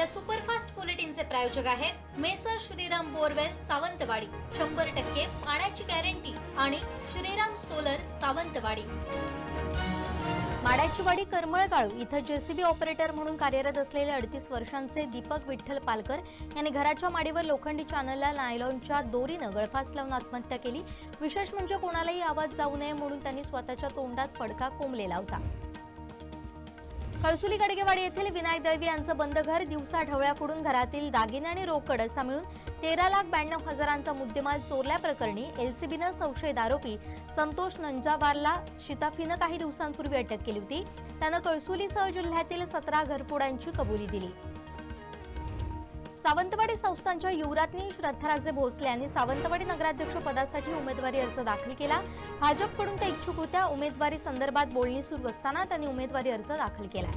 या सुपरफास्ट बुलेटिनचे प्रायोजक आहेत मेसर श्रीराम बोरवेल सावंतवाडी. शंभर टक्के पाण्याची गॅरंटी आणि श्रीराम सोलर सावंतवाडी. माडाचीवाडी करमळगाळू इथं जेसीबी ऑपरेटर म्हणून कार्यरत असलेले अडतीस वर्षांचे दीपक विठ्ठल पालकर यांनी घराच्या माडीवर लोखंडी चॅनलला नायलॉनच्या दोरीनं गळफास लावून आत्महत्या केली. विशेष म्हणजे कोणालाही आवाज जाऊ नये म्हणून त्यांनी स्वतःच्या तोंडात फडका कोंबलेला होता. कळसुली गडगेवाडी येथील विनायक दळवी यांचं बंद घर दिवसा ढवळ्या घरातील दागिने आणि रोकड असा मिळून तेरा लाख ब्याण्णव हजारांचा मुद्देमाल चोरल्याप्रकरणी एलसीबीनं संशयित आरोपी संतोष नंजावारला शिताफीनं काही दिवसांपूर्वी अटक केली होती. त्यानं कळसुलीसह जिल्ह्यातील सतरा घरफोडांची कबुली दिली. सावंतवाडी संस्थांच्या युवराज्ञी श्रद्धाराजे भोसले यांनी सावंतवाडी नगराध्यक्ष पदासाठी उमेदवारी अर्ज दाखल केला. भाजपकडून त्या इच्छुक होत्या. उमेदवारी संदर्भात बोलणी सुरू असताना त्यांनी उमेदवारी अर्ज दाखल केला.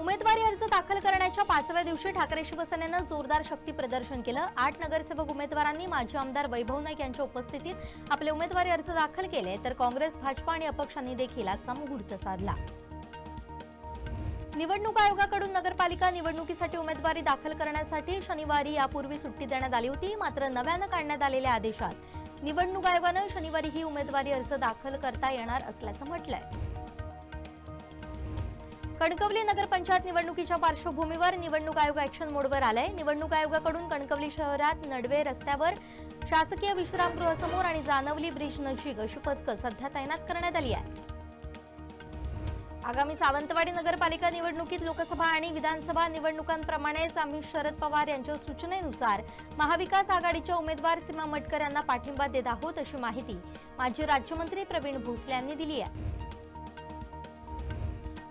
उमेदवारी अर्ज दाखल करण्याच्या पाचव्या दिवशी ठाकरे शिवसेनेनं जोरदार शक्ती प्रदर्शन केलं. आठ नगरसेवक उमेदवारांनी माजी आमदार वैभव नाईक यांच्या उपस्थितीत आपले उमेदवारी अर्ज दाखल केले. तर काँग्रेस भाजपा आणि अपक्षांनी देखील आजचा मुहूर्त साधला. निवडणूक आयोगाकडून नगरपालिका निवडणुकीसाठी उमेदवारी दाखल करण्यासाठी शनिवारी यापूर्वी सुट्टी देण्यात आली होती मात्र नव्यानं काढण्यात आलेल्या आदेशात निवडणूक आयोगानं शनिवारी ही उमेदवारी अर्ज दाखल करता येणार असल्याचं म्हटलंय. कणकवली नगरपंचायत निवडणुकीच्या पार्श्वभूमीवर निवडणूक आयोग ऍक्शन मोडवर आलाय. निवडणूक आयोगाकडून कणकवली शहरात नडवे रस्त्यावर शासकीय विश्रामगृहासमोर आणि जानवली ब्रिज नजीक अशी पथकं सध्या तैनात करण्यात आली आहे आगामी सावंतवाडी नगरपालिका निवडणुकीत लोकसभा आणि विधानसभा निवडणुकांप्रमाणेच आम्ही शरद पवार यांच्या सूचनेनुसार महाविकास आघाडीच्या उमेदवार सीमा मटकर यांना पाठिंबा देत आहोत अशी माहिती माजी राज्यमंत्री प्रवीण भोसले यांनी दिली आहे.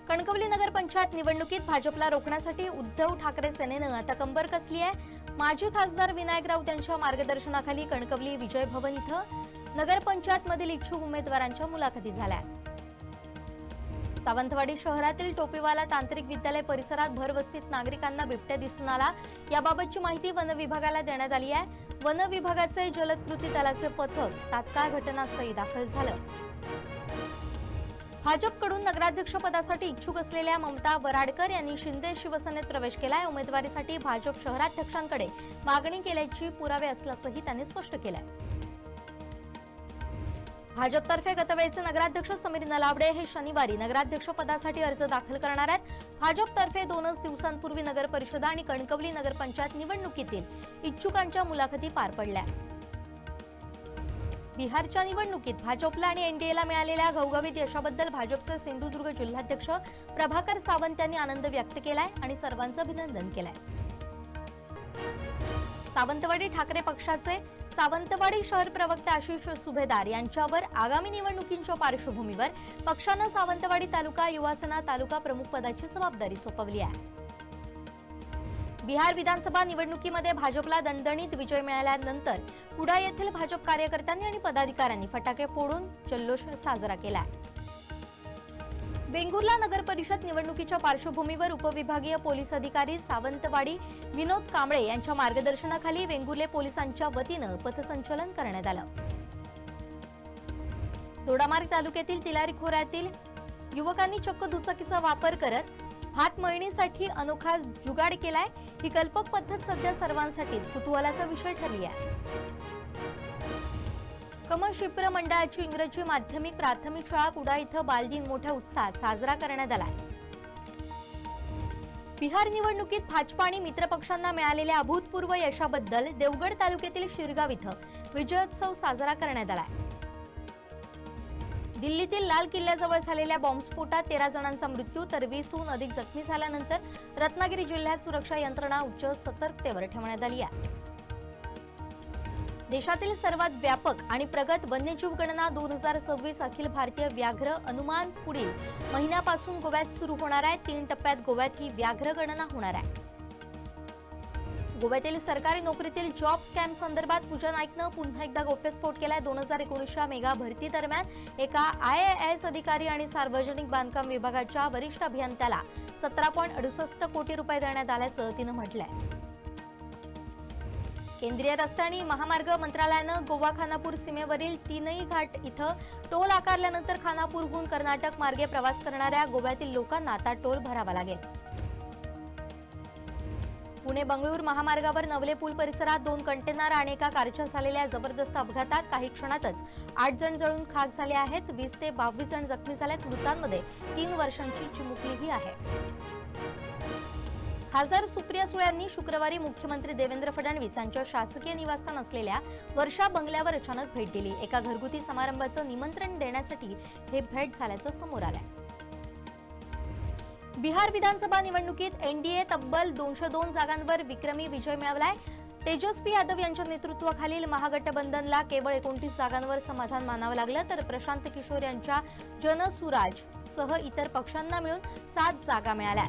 कणकवली नगरपंचायत निवडणुकीत भाजपला रोखण्यासाठी उद्धव ठाकरे सेनेनं आता कंबर कसली आहे? माजी खासदार विनायक राऊत यांच्या मार्गदर्शनाखाली कणकवली विजय भवन इथं नगरपंचायतमधील इच्छुक उमेदवारांच्या मुलाखती झाल्या. सावंतवाडी शहरातील टोपीवाला तांत्रिक विद्यालय परिसरात भरवस्तीत नागरिकांना बिबट्या दिसून आला. याबाबतची माहिती वन विभागाला देण्यात आली आहे. वन विभागाचे जलद कृती दलाचे पथक तात्काळ घटनास्थळी दाखल झालं. भाजपकडून नगराध्यक्ष पदासाठी इच्छुक असलेल्या ममता वराडकर यांनी शिंदे शिवसेनेत प्रवेश केलाय. उमेदवारीसाठी भाजप शहराध्यक्षांकडे मागणी केल्याची पुरावे असल्याचंही त्यांनी स्पष्ट केलंय. भाजपतर्फे गतवेळचे नगराध्यक्ष समीर नलावडे हे शनिवारी नगराध्यक्ष पदासाठी अर्ज दाखल करणार आहेत. भाजपतर्फे दोनच दिवसांपूर्वी नगर परिषदा आणि कणकवली नगरपंचायत निवडणुकीतील इच्छुकांच्या मुलाखती पार पडल्या. बिहारच्या निवडणुकीत भाजपला आणि एनडीएला मिळालेल्या घवघवीत यशाबद्दल भाजपचे सिंधुदुर्ग जिल्हाध्यक्ष प्रभाकर सावंत यांनी आनंद व्यक्त केलाय आणि सर्वांचं अभिनंदन केलंय. सावंतवाडी ठाकरे पक्षाचे सावंतवाडी शहर प्रवक्ते आशिष सुभेदार यांच्यावर आगामी निवडणुकींच्या पार्श्वभूमीवर पक्षानं सावंतवाडी तालुका युवासेना तालुका प्रमुख पदाची जबाबदारी सोपवली आहे. बिहार विधानसभा निवडणुकीमध्ये भाजपला दणदणीत विजय मिळाल्यानंतर कुडा येथील भाजप कार्यकर्त्यांनी आणि पदाधिकाऱ्यांनी फटाके फोडून जल्लोष साजरा केला वेंगुर्ला नगर परिषद निवडणुकीच्या पार्श्वभूमीवर उपविभागीय पोलीस अधिकारी सावंतवाडी विनोद कांबळे यांच्या मार्गदर्शनाखाली वेंगुर्ले पोलिसांच्या वतीनं पथसंचलन करण्यात आलं. दोडामार्ग तालुक्यातील तिलारी खोऱ्यातील युवकांनी चक्क दुचाकीचा वापर करत भात मळणीसाठी अनोखा जुगाड केलाय. ही कल्पक पद्धत सध्या सर्वांसाठीच कुतूहलाचा विषय ठरली आहे. कमशिप्र मंडळाची इंग्रजी माध्यमिक प्राथमिक शाळा कुडा इथं बालदिन मोठ्या उत्साहात साजरा करण्यात आला बिहार निवडणुकीत भाजपा आणि मित्रपक्षांना मिळालेल्या अभूतपूर्व यशाबद्दल देवगड तालुक्यातील शिरगाव इथं विजयोत्सव साजरा करण्यात आला दिल्लीतील लाल किल्ल्याजवळ झालेल्या बॉम्बस्फोटात तेरा जणांचा मृत्यू तर वीसहून अधिक जखमी झाल्यानंतर रत्नागिरी जिल्ह्यात सुरक्षा यंत्रणा उच्च सतर्कतेवर ठेवण्यात आली आहे. देशातील सर्वात व्यापक आणि प्रगत वन्यजीव गणना दोन हजार सव्वीस अखिल भारतीय व्याघ्र अनुमान पुढील. महिन्यापासून गोव्यात सुरू होणार आहे. तीन टप्प्यात गोव्यात ही व्याघ्र गणना होणार आहे. गोव्यातील सरकारी नोकरीतील जॉब स्कॅम संदर्भात पूजा नाईकनं पुन्हा एकदा गौप्यस्फोट केलाय. दोन हजार एकोणीसच्या मेगा भरती दरम्यान एका आय एस अधिकारी आणि सार्वजनिक बांधकाम विभागाच्या वरिष्ठ अभियंत्याला सतरा पॉईंट अडुसष्ट कोटी रुपये देण्यात आल्याचं तिनं म्हटलंय. केंद्रीय रस्ते आणि महामार्ग मंत्रालयानं गोवा खानापूर सीमेवरील तीनही घाट इथं टोल आकारल्यानंतर खानापूरहून कर्नाटक मार्गे प्रवास करणाऱ्या गोव्यातील लोकांना आता टोल भरावा लागेल. पुणे बंगळूर महामार्गावर नवले पूल परिसरात दोन कंटेनर आणि एका कारच्या झालेल्या जबरदस्त अपघातात काही क्षणातच आठ जण जळून खाक झाले आहेत. वीस ते बावीस जण जखमी झाल्यात मृतांमध्ये तीन वर्षांची चिमुकलीही आहे. खासदार सुप्रिया सुळे यांनी शुक्रवारी मुख्यमंत्री देवेंद्र फडणवीस यांच्या शासकीय निवासस्थान असलेल्या वर्षा बंगल्यावर अचानक भेट दिली. एका घरगुती समारंभाचं निमंत्रण देण्यासाठी हे भेट झाल्याचं समोर आलंय. बिहार विधानसभा निवडणुकीत एनडीए तब्बल दोनशे दोन जागांवर विक्रमी विजय मिळवलाय. तेजस्वी यादव यांच्या नेतृत्वाखालील महागठबंधनला केवळ एकोणतीस जागांवर समाधान मानावं लागलं तर प्रशांत किशोर यांच्या जनसुराज सह इतर पक्षांना मिळून सात जागा मिळाल्या.